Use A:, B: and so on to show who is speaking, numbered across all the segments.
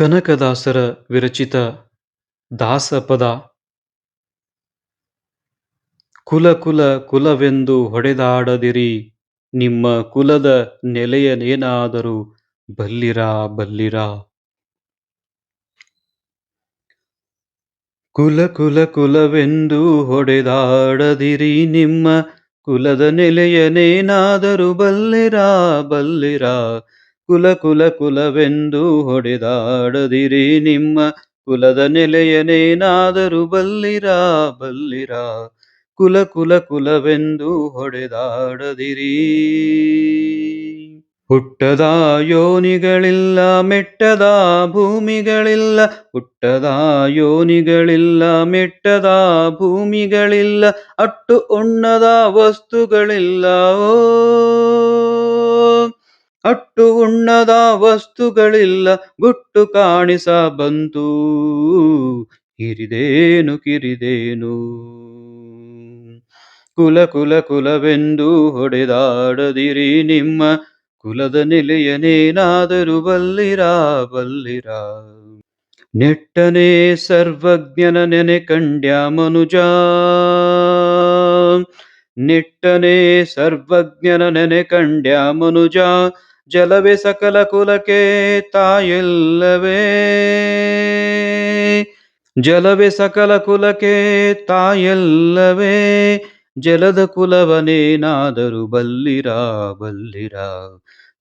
A: ಕನಕದಾಸರ ವಿರಚಿತ ದಾಸಪದ. ಕುಲ ಕುಲ ಕುಲವೆಂದು ಹೊಡೆದಾಡದಿರಿ, ನಿಮ್ಮ ಕುಲದ ನೆಲೆಯನೇನಾದರೂ ಬಲ್ಲಿರಾ ಬಲ್ಲಿರಾ. ಕುಲ ಕುಲ ಕುಲವೆಂದು ಹೊಡೆದಾಡದಿರಿ, ನಿಮ್ಮ ಕುಲದ ನೆಲೆಯನೇನಾದರೂ ಬಲ್ಲಿರಾ ಬಲ್ಲಿರಾ. ಕುಲ ಕುಲ ಕುಲವೆಂದು ಹೊಡೆದಾಡದಿರಿ ನಿಮ್ಮ ಕುಲದ ನೆಲೆಯನೇನಾದರೂ ಬಲ್ಲಿರಾ ಬಲ್ಲಿರಾ. ಕುಲ ಕುಲ ಕುಲವೆಂದು ಹೊಡೆದಾಡದಿರಿ. ಹುಟ್ಟದ ಯೋನಿಗಳಿಲ್ಲ, ಮೆಟ್ಟದ ಭೂಮಿಗಳಿಲ್ಲ, ಹುಟ್ಟದ ಯೋನಿಗಳಿಲ್ಲ, ಮೆಟ್ಟದ ಭೂಮಿಗಳಿಲ್ಲ, ಅಟ್ಟು ಉಣ್ಣದ ವಸ್ತುಗಳಿಲ್ಲ, ಓ ಅಟ್ಟು ಉಣ್ಣದ ವಸ್ತುಗಳಿಲ್ಲ, ಗುಟ್ಟು ಕಾಣಿಸ ಬಂತು. ಕಿರಿದೇನು ಕಿರಿದೇನು. ಕುಲ ಕುಲ, ಕುಲವೆಂದು ಹೊಡೆದಾಡದಿರಿ ನಿಮ್ಮ ಕುಲದ ನೆಲೆಯನೇನಾದರೂ ಬಲ್ಲಿರಾ ಬಲ್ಲಿರಾ. ನೆಟ್ಟನೆ ಸರ್ವಜ್ಞನ ನೆನೆ ಕಂಡ್ಯ ಮನುಜ. ನೆಟ್ಟನೆ ಸರ್ವಜ್ಞನ ನೆನೆ ಕಂಡ್ಯ ಮನುಜ. ಜಲವೇ ಸಕಲ ಕುಲಕ್ಕೆ ತಾಯಿಲ್ಲವೇ. ಜಲವೇ ಸಕಲ ಕುಲಕ್ಕೆ ತಾಯಲ್ಲವೇ. ಜಲದ ಕುಲವನೇನಾದರೂ ಬಲ್ಲಿರ ಬಲ್ಲಿರ.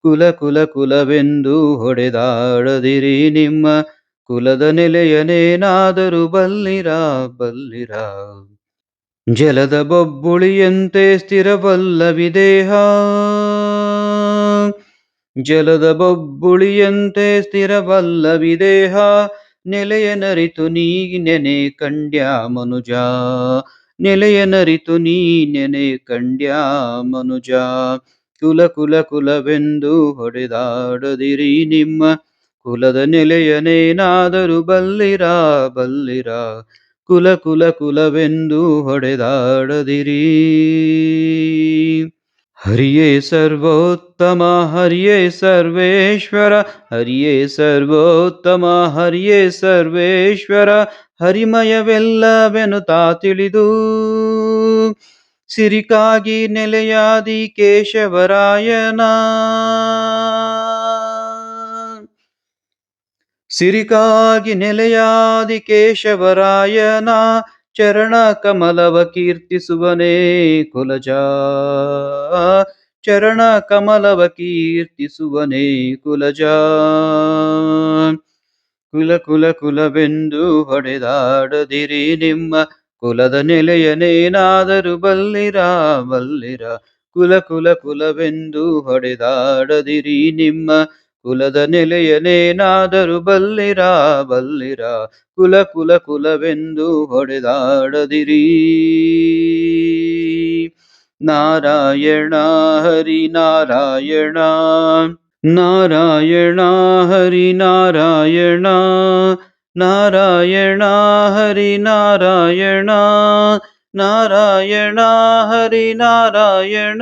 A: ಕುಲ ಕುಲ ಕುಲವೆಂದು ಹೊಡೆದಾಡದಿರಿ ನಿಮ್ಮ ಕುಲದ ನೆಲೆಯನೇನಾದರೂ ಬಲ್ಲಿರ ಬಲ್ಲಿರ. ಜಲದ ಬೊಬ್ಬುಳಿಯಂತೆ ಸ್ಥಿರವಲ್ಲವಿ ದೇಹ ಜಲದ ಬೊಬ್ಬುಳಿಯಂತೆ ಸ್ಥಿರವಲ್ಲವಿ ದೇಹ ನೆಲೆಯ ನರಿತು ನೀ ನೆನೆ ಕಂಡ್ಯ ಮನುಜ. ನೆಲೆಯ ನರಿತು ನೀ ನೆನೆ ಕಂಡ್ಯ ಮನುಜ. ಕುಲ ಕುಲ ಕುಲವೆಂದು ಹೊಡೆದಾಡದಿರಿ ನಿಮ್ಮ ಕುಲದ ನೆಲೆಯನೇನಾದರೂ ಬಲ್ಲಿರಾ ಬಲ್ಲಿರಾ. ಕುಲ ಕುಲ ಕುಲವೆಂದು ಹೊಡೆದಾಡದಿರಿ. ಹರಿಯೇ ಸರ್ವೋತ್ತಮ, ಹರಿಯೇ ಸರ್ವೇಶ್ವರ, ಹರಿಯೇ ಸರ್ವೋತ್ತಮ, ಹರಿಯೇ ಸರ್ವೇಶ್ವರ ಹರಿಮಯವೆಲ್ಲವೆನು ತಾ ತಿಳಿದು. ಸಿರಿಕಾಗಿ ನೆಲೆಯಾದಿ ಕೇಶವರಾಯನ. ಸಿರಿಕಾಗಿ ನೆಲೆಯಾದಿ ಕೇಶವರಾಯನ. ಚರಣ ಕಮಲವ ಕೀರ್ತಿಸುವನೇ ಕುಲಜ. ಚರಣ ಕಮಲವ ಕೀರ್ತಿಸುವನೇ ಕುಲಜ. ಕುಲ ಕುಲ ಕುಲವೆಂದು ಹೊಡೆದಾಡದಿರಿ ನಿಮ್ಮ ಕುಲದ ನೆಲೆಯನೇನಾದರೂ ಬಲ್ಲಿರಾ, ಬಲ್ಲಿರ. ಕುಲ ಕುಲ ಕುಲವೆಂದು ಹೊಡೆದಾಡದಿರಿ ನಿಮ್ಮ ಕುಲದ ನೆಲೆಯನೇನಾದರೂ ಬಲ್ಲಿರಾ, ಬಲ್ಲಿರ. ಕುಲ ಕುಲ, ಕುಲವೆಂದು ಹೊಡೆದಾಡದಿರಿ. ನಾರಾಯಣ ಹರಿ, ನಾರಾಯಣ. ನಾರಾಯಣ ಹರಿ, ನಾರಾಯಣ. ನಾರಾಯಣ ಹರಿ, ನಾರಾಯಣ. ನಾರಾಯಣ ಹರಿ, ನಾರಾಯಣ.